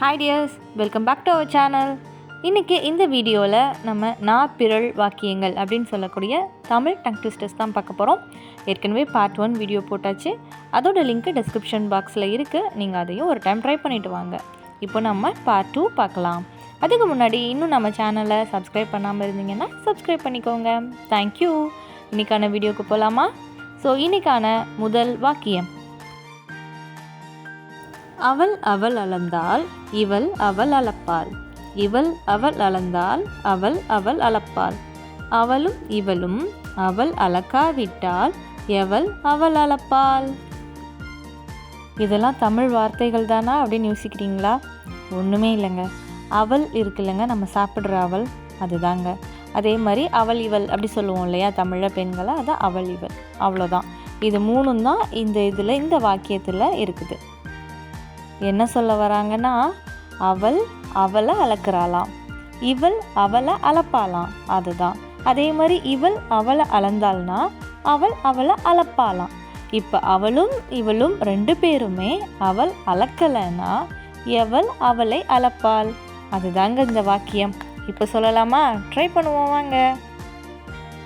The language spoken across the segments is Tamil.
Hi dears welcome back to our channel இன்றைக்கி இந்த வீடியோவில் நம்ம நா பிறல் வாக்கியங்கள் அப்படின்னு சொல்லக்கூடிய தமிழ் டங் ட்விஸ்டர்ஸ் தான் பார்க்க போகிறோம் ஏற்கனவே பார்ட் ஒன் வீடியோ போட்டாச்சு. அதோட லிங்க்கு டிஸ்கிரிப்ஷன் பாக்ஸில் இருக்குது நீங்கள் அதையும் ஒரு டைம் ட்ரை பண்ணிவிட்டு வாங்க. இப்போ நம்ம பார்ட் டூ பார்க்கலாம். அதுக்கு முன்னாடி இன்னும் நம்ம சேனலை சப்ஸ்கிரைப் பண்ணாமல் இருந்தீங்கன்னா சப்ஸ்கிரைப் பண்ணிக்கோங்க. தேங்க்யூ இன்றைக்கான வீடியோவுக்கு போகலாமா ஸோ இன்றைக்கான முதல் வாக்கியம். அவள் அவள் அளந்தாள் இவள் அவள் அளப்பாள். இவள் அவள் அளந்தால் அவள் அவள் அளப்பாள். அவளும் இவளும் அவள் அளக்காவிட்டால் எவள் அவள் அளப்பாள்? இதெல்லாம் தமிழ் வார்த்தைகள் தானா அப்படின்னு யோசிக்கிறீங்களா? ஒன்றுமே இல்லைங்க. அவள் இருக்குல்லங்க நம்ம சாப்பிட்ற அவள். அதுதாங்க. அதே மாதிரி அவள் இவள் அப்படி சொல்லுவோம் இல்லையா தமிழ பெண்களை? அதான் அவள் இவள். அவ்வளோதான். இது மூணும் தான் இந்த இதில் இந்த வாக்கியத்தில் இருக்குது. என்ன சொல்ல வராங்கன்னா அவள் அவளை அளக்குறாளாம். இவள் அவளை அளப்பாளாம். அதுதான். அதே மாதிரி இவள் அவளை அளந்தாள்னா அவள் அவளை அளப்பாளாம். இப்போ அவளும் இவளும் ரெண்டு பேருமே அவள் அளக்கலைன்னா எவள் அவளை அளப்பாள்? அதுதாங்க இந்த வாக்கியம். இப்போ சொல்லலாமா? ட்ரை பண்ணுவோம் வாங்க.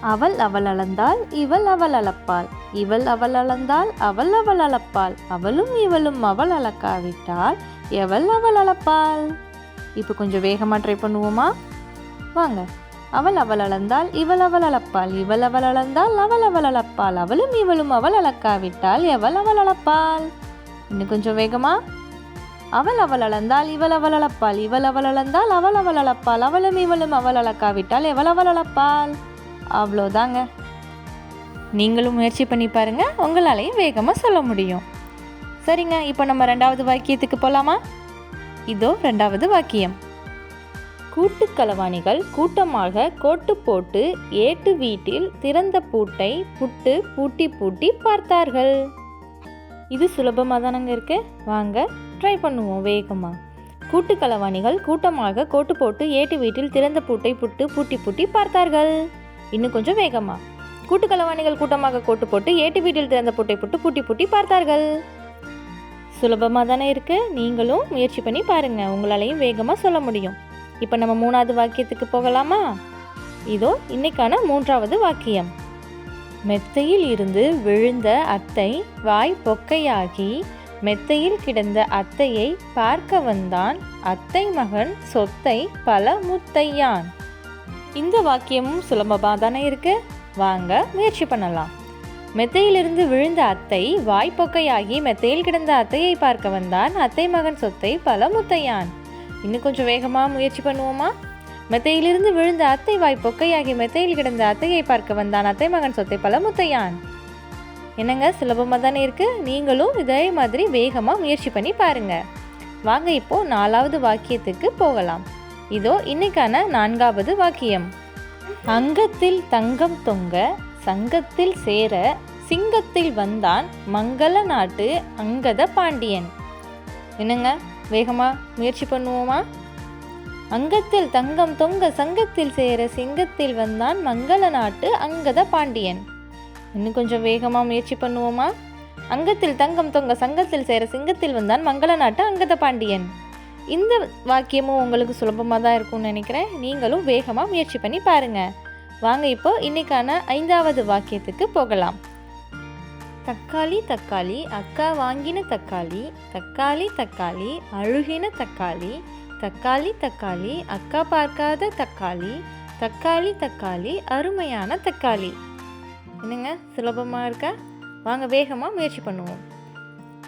அவள் அவள் அளந்தாள் இவள் அவள் அளப்பாள். இவள் அவள் அளந்தாள் அவள் அவள் அளப்பாள். அவளும் இவளும் அவள் அளக்காவிட்டால் எவள் அவள் அளப்பாள்? இப்போ கொஞ்சம் வேகமாக ட்ரை பண்ணுவோமா? வாங்க. அவள் அவள் அளந்தால் இவள் அவள் அளப்பாள். இவள் அவள் அளந்தால் அவள் அவள் அளப்பாள். அவளும் இவளும் அவள் அளக்காவிட்டால் எவள் அவள் அளப்பாள்? இன்னும் கொஞ்சம் வேகமா? அவள் அவள் அளந்தால் இவள் அவள் அளப்பாள். இவள் அவள் அளந்தால் அவள் அவள் அளப்பாள். அவளும் இவளும் அவள் அளக்காவிட்டால் எவள் அவள் அளப்பாள்? அவ்வளோதாங்க. நீங்களும் முயற்சி பண்ணி பாருங்கள் உங்களாலையும் வேகமாக சொல்ல முடியும். சரிங்க இப்போ நம்ம ரெண்டாவது வாக்கியத்துக்கு போகலாமா இதோ ரெண்டாவது வாக்கியம். கூட்டுக்களவாணிகள் கூட்டமாக கோட்டு போட்டு ஏட்டு வீட்டில் திறந்த பூட்டை புட்டு பூட்டி பூட்டி பார்த்தார்கள். இது சுலபமாக தானங்க இருக்கு? வாங்க ட்ரை பண்ணுவோம் வேகமாக கூட்டுக்களவாணிகள் கூட்டமாக கோட்டு போட்டு ஏட்டு வீட்டில் திறந்த பூட்டை புட்டு பூட்டி பூட்டி பார்த்தார்கள். இன்னும் கொஞ்சம் வேகமா. கூட்டுக்கலவாணிகள் கூட்டமாக கோட்டு போட்டு ஏட்டு வீட்டில் திறந்த பொட்டை போட்டு பூட்டி பூட்டி பார்த்தார்கள். சுலபமாக தானே இருக்கு? நீங்களும் முயற்சி பண்ணி பாருங்க. உங்களாலையும் வேகமாக சொல்ல முடியும். இப்போ நம்ம மூணாவது வாக்கியத்துக்கு போகலாமா? இதோ இன்னைக்கான மூன்றாவது வாக்கியம். மெத்தையில் இருந்து விழுந்த அத்தை வாய் பொக்கையாகி மெத்தையில் கிடந்த அத்தையை பார்க்க வந்தான் அத்தை மகன் சொத்தை பல முத்தையான் இந்த வாக்கியமும் சுலபமாக தானே இருக்கு? வாங்க முயற்சி பண்ணலாம். மெத்தையிலிருந்து விழுந்த அத்தை வாய்ப்பொக்கையாகி மெத்தையில் கிடந்த அத்தையை பார்க்க வந்தான். அத்தை மகன் சொத்தை பல முத்தையான். இன்னும் கொஞ்சம் வேகமாக முயற்சி பண்ணுவோமா? மெத்தையிலிருந்து விழுந்த அத்தை வாய் பொக்கையாகி மெத்தையில் கிடந்த அத்தையை பார்க்க வந்தான். அத்தை மகன் சொத்தை பல முத்தையான். என்னங்க சுலபமாக தானே இருக்குது நீங்களும் இதே மாதிரி வேகமாக முயற்சி பண்ணி பாருங்கள் வாங்க இப்போது நாலாவது வாக்கியத்துக்கு போகலாம். இதோ இன்னைக்கான நான்காவது வாக்கியம். அங்கத்தில் தங்கம் தொங்க சங்கத்தில் சேர சிங்கத்தில் வந்தான் மங்கள நாட்டு அங்கத பாண்டியன். என்னங்க? வேகமா முயற்சி பண்ணுவோமா? அங்கத்தில் தங்கம் தொங்க சங்கத்தில் சேர சிங்கத்தில் வந்தான் மங்கள நாட்டு அங்கத பாண்டியன். இன்னும் கொஞ்சம் வேகமாக முயற்சி பண்ணுவோமா? அங்கத்தில் தங்கம் தொங்க சங்கத்தில் சேர சிங்கத்தில் வந்தான் மங்கள நாட்டு அங்கத பாண்டியன். இந்த வாக்கியமும் உங்களுக்கு சுலபமாக தான் இருக்கும்னு நினைக்கிறேன். நீங்களும் வேகமாக முயற்சி பண்ணி பாருங்கள் வாங்க இப்போ இன்னைக்கான ஐந்தாவது வாக்கியத்துக்கு போகலாம். தக்காளி தக்காளி அக்கா வாங்கின தக்காளி தக்காளி தக்காளி அழுகின தக்காளி தக்காளி தக்காளி அக்கா பார்க்காத தக்காளி தக்காளி தக்காளி அருமையான தக்காளி. என்னங்க சுலபமாக இருக்கா? வாங்க வேகமாக முயற்சி பண்ணுவோம்.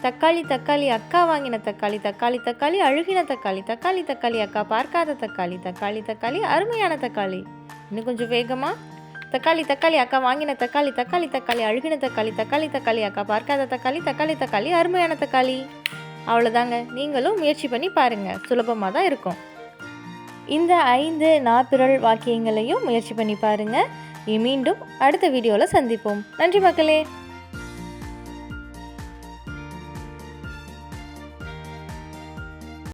தக்காளி தக்காளி அக்கா வாங்கின தக்காளி தக்காளி தக்காளி அழுகின தக்காளி தக்காளி தக்காளி அக்கா பார்க்காத தக்காளி தக்காளி தக்காளி அருமையான தக்காளி. இன்னும் கொஞ்சம் வேகமாக தக்காளி தக்காளி அக்கா வாங்கின தக்காளி தக்காளி தக்காளி அழுகின தக்காளி தக்காளி தக்காளி அக்கா பார்க்காத தக்காளி தக்காளி தக்காளி அருமையான தக்காளி. அவ்வளோதாங்க நீங்களும் முயற்சி பண்ணி பாருங்கள் சுலபமாக தான் இருக்கும். இந்த ஐந்து நாப்பிரள் வாக்கியங்களையும் முயற்சி பண்ணி பாருங்கள் மீண்டும் அடுத்த வீடியோவில் சந்திப்போம். நன்றி மக்களே.